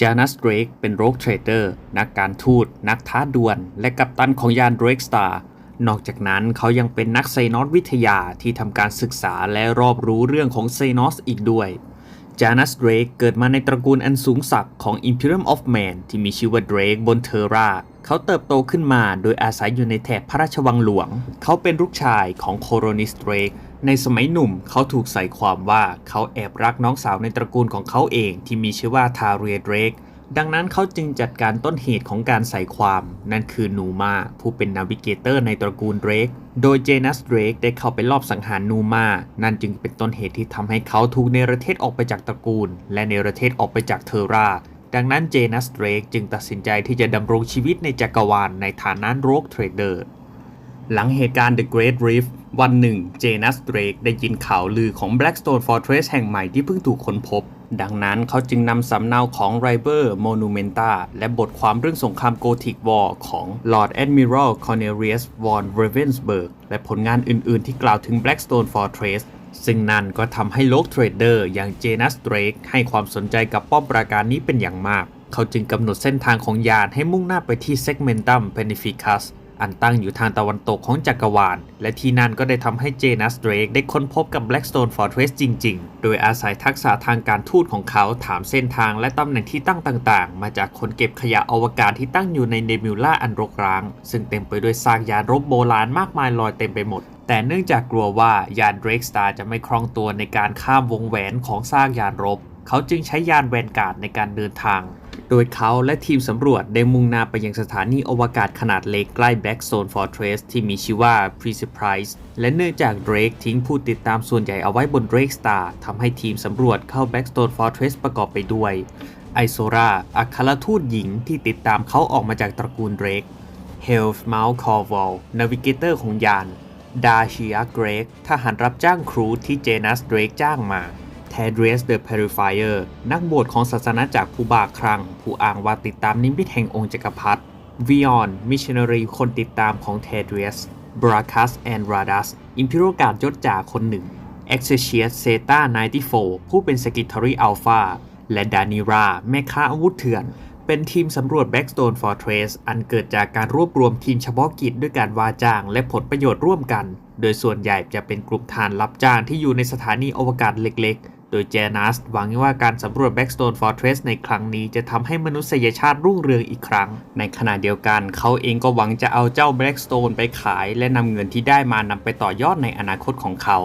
จานัสเดรกเป็นโรกเทรดเดอร์ นักการทูต นักท้าดวล และกัปตันของยานเดรกสตาร์ นอกจากนั้นเขายังเป็นนักไซนอสวิทยาที่ทำการศึกษาและรอบรู้เรื่องของไซนอสอีกด้วยจานัสเดรกเกิดมาในตระกูลอันสูงศักดิ์ของ Imperium of Man ที่มีชื่อว่าเดรกบนเทอร่า เขาเติบโตขึ้นมาโดยอาศัยอยู่ในแถบพระราชวังหลวง เขาเป็นลูกชายของโคโรนิสเดรก ในสมัยหนุ่มเขาถูกใส่ความว่าเขาแอบรักน้องสาวในตระกูลของเขาเองที่มีชื่อว่าทาเรียเดรกดังนั้นเขาจึงจัดการต้นเหตุของการใส่ความ นั่นคือนูมาผู้เป็นนาวิเกเตอร์ในตระกูลเดรก โดยเจนัสเดรกได้เข้าไปลอบสังหารนูมา นั่นจึงเป็นต้นเหตุที่ทำให้เขาถูกเนรเทศออกไปจากตระกูล และเนรเทศออกไปจากเทอรา ดังนั้นเจนัสเดรกจึงตัดสินใจที่จะดำรงชีวิตในจักรวาลในฐานะโรกเทรดเดอร์ หลังเหตุการณ์ The Great Rift วันหนึ่ง เจนัสเดรกได้ยินข่าวลือของ Blackstone Fortress แห่งใหม่ที่เพิ่งถูกค้นพบ ดังนั้นเขาจึงนำสำเนาของ r i b e r Monumenta และบทความเรื่องสงครามโกธิกวอร์ของ Lord Admiral Cornelius von Ravensburg และผลงานอื่น ๆ ที่กล่าวถึง Blackstone Fortress ซึ่งนั่นก็ทำให้โลกเทรดเดอร์อย่างเจนัสเดรกให้ความสนใจกับป้อมปราการนี้เป็นอย่างมาก เขาจึงกำหนดเส้นทางของยานให้มุ่งหน้าไปที่ Segmentum Beneficus อันตั้งอยู่ทางตะวันตกของจักรวาล และที่นั่นก็ได้ทำให้เจนัสเดรกได้ค้นพบกับ Blackstone Fortress จริง ๆ โดยอาศัยทักษะทางการทูตของเขาถามเส้นทางและตำแหน่งที่ตั้งต่างๆ มาจากคนเก็บขยะอวกาศที่ตั้งอยู่ในเนบิวล่าอันรกร้าง ซึ่งเต็มไปด้วยซากยานรบโบราณมากมายลอยเต็มไปหมดแต่เนื่องจากกลัวว่ายานเดรกสตาร์จะไม่คล่องตัวในการข้ามวงแหวนของซากยานรบ เขาจึงใช้ยานแวนการ์ดในการเดินทาง โดยเขาและทีมสำรวจได้มุ่งหน้าไปยังสถานีอวกาศขนาดเล็กใกล้ Blackstone Fortress ที่มีชื่อว่า Precipice และเนื่องจาก Drake ทิ้งผู้ติดตามส่วนใหญ่เอาไว้บน Drake Star ทำให้ทีมสำรวจเข้า Blackstone Fortress ประกอบไปด้วยไอโซราอัครทูตหญิงที่ติดตามเขาออกมาจากตระกูล Drake Health Mount Corval นาวิเกเตอร์ของยาน ดาชิอาเกรกทหารรับจ้างครูที่เจนัสเดรกจ้างมา แทเดรสเดอะเพริฟายอร์นักบวชของศาสนาจากรผู้บาครัง ผู้อ้างว่าติดตามนิมิตแห่งองค์จักรพรรดิวิออนมิชชันนารีคนติดตามของแทเดรสบราคัสแอนด์ราดัสอิมพิโรการยศจ่าคนหนึ่ง e x e c i u s Zeta 94 ผู้เป็นสกิทอรีอัลฟาและดานิราแม่ค้าอาวุธเถื่อน เป็นทีมสำรวจ Blackstone Fortress อันเกิดจากการรวบรวมทีมเฉพาะกิจด้วยการว่าจ้างและผลประโยชน์ร่วมกัน โดยส่วนใหญ่จะเป็นกลุ่มทานรับจ้างที่อยู่ในสถานีอวกาศเล็กๆ ดยเจนัสหวังว่าการสำรวจ Blackstone Fortress ในครั้งนี้จะทำให้มนุษยชาติรุ่งเรืองอีกครั้ง ในขณะเดียวกันเขาเองก็หวังจะเอาเจ้า Blackstone ไปขาย และนำเงินที่ได้มานำไปต่อยอดในอนาคตของเขา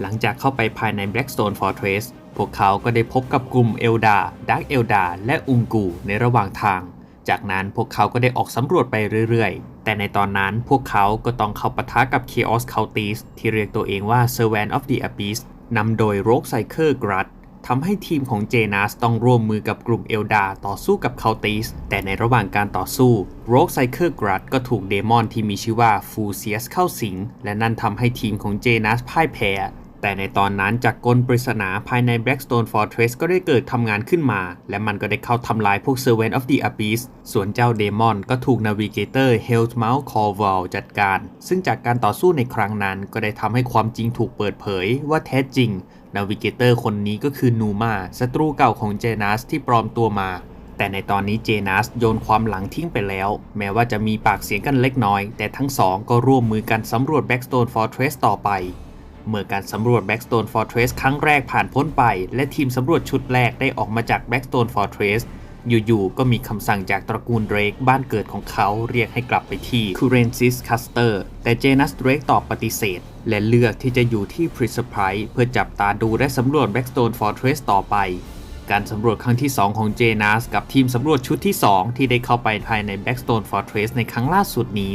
หลังจากเข้าไปภายใน Blackstone Fortress พวกเขาก็ได้พบกับกลุ่มเอลดาดักเอลดาและอุงกู ในระหว่างทาง จากนั้นพวกเขาก็ได้ออกสำรวจไปเรื่อยๆ แต่ในตอนนั้นพวกเขาก็ต้องเข้าปะทะกับ Chaos Cultist ที่เรียกตัวเองว่า Servant of the Abyss นำโดย Rogue Psyker Grud ทำให้ทีมของเจนัสต้องร่วมมือกับกลุ่มเอลดาต่อสู้กับเคาติส แต่ในระหว่างการต่อสู้ Rogue Psyker Grud ก็ถูกเดมอนที่มีชื่อว่าฟูเซียสเข้าสิง และนั่นทำให้ทีมของเจนัสพ่ายแพ้ แต่ในตอนนั้นจากกลปริศนาภายใน Blackstone Fortress ก็ได้เกิดทำงานขึ้นมา และมันก็ได้เข้าทำลายพวก Servant of the Abyss ส่วนเจ้าเดมอนก็ถูก Navigator Hellmouth Corval จัดการ ซึ่งจากการต่อสู้ในครั้งนั้นก็ได้ทำให้ความจริงถูกเปิดเผยว่าแท้จริง Navigator คนนี้ก็คือนูมาศัตรูเก่าของเจนัสที่ปลอมตัวมาแต่ในตอนนี้เจนัสโยนความหลังทิ้งไปแล้ว แม้ว่าจะมีปากเสียงกันเล็กน้อย แต่ทั้งสองก็ร่วมมือกันสำรวจ Blackstone Fortress ต่อไป เมื่อการสำรวจ Blackstone Fortress ครั้งแรกผ่านพ้นไป และทีมสำรวจชุดแรกได้ออกมาจาก Blackstone Fortress อยู่ๆ ก็มีคำสั่งจากตระกูลเดรกบ้านเกิดของเขาเรียกให้กลับไปที่ c u r e n c i s Custer แต่เจนัสเดรกตอบปฏิเสธ และเลือกที่จะอยู่ที่ p r e s p r i เพื่อจับตาดูและสำรวจ Blackstone Fortress ต่อไป การสำรวจครั้งที่ 2 ของเจนัสกับทีมสำรวจชุดที่ 2 ที่ได้เข้าไปภายใน Blackstone Fortress ในครั้งล่าสุดนี้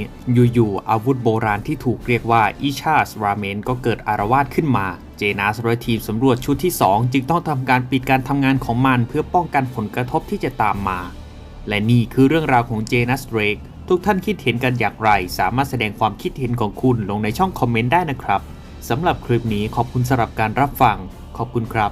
อยู่ๆอาวุธโบราณที่ถูกเรียกว่าอีชาสราเมนก็เกิดอารวาสขึ้นมาเจนัสและทีมสำรวจชุดที่ 2 จึงต้องทำการปิดการทำงานของมันเพื่อป้องกันผลกระทบที่จะตามมา และนี่คือเรื่องราวของเจนัสเดรกทุกท่านคิดเห็นกันอย่างไร สามารถแสดงความคิดเห็นของคุณลงในช่องคอมเมนต์ได้นะครับสำหรับคลิปนี้ขอบคุณสำหรับการรับฟัง ขอบคุณครับ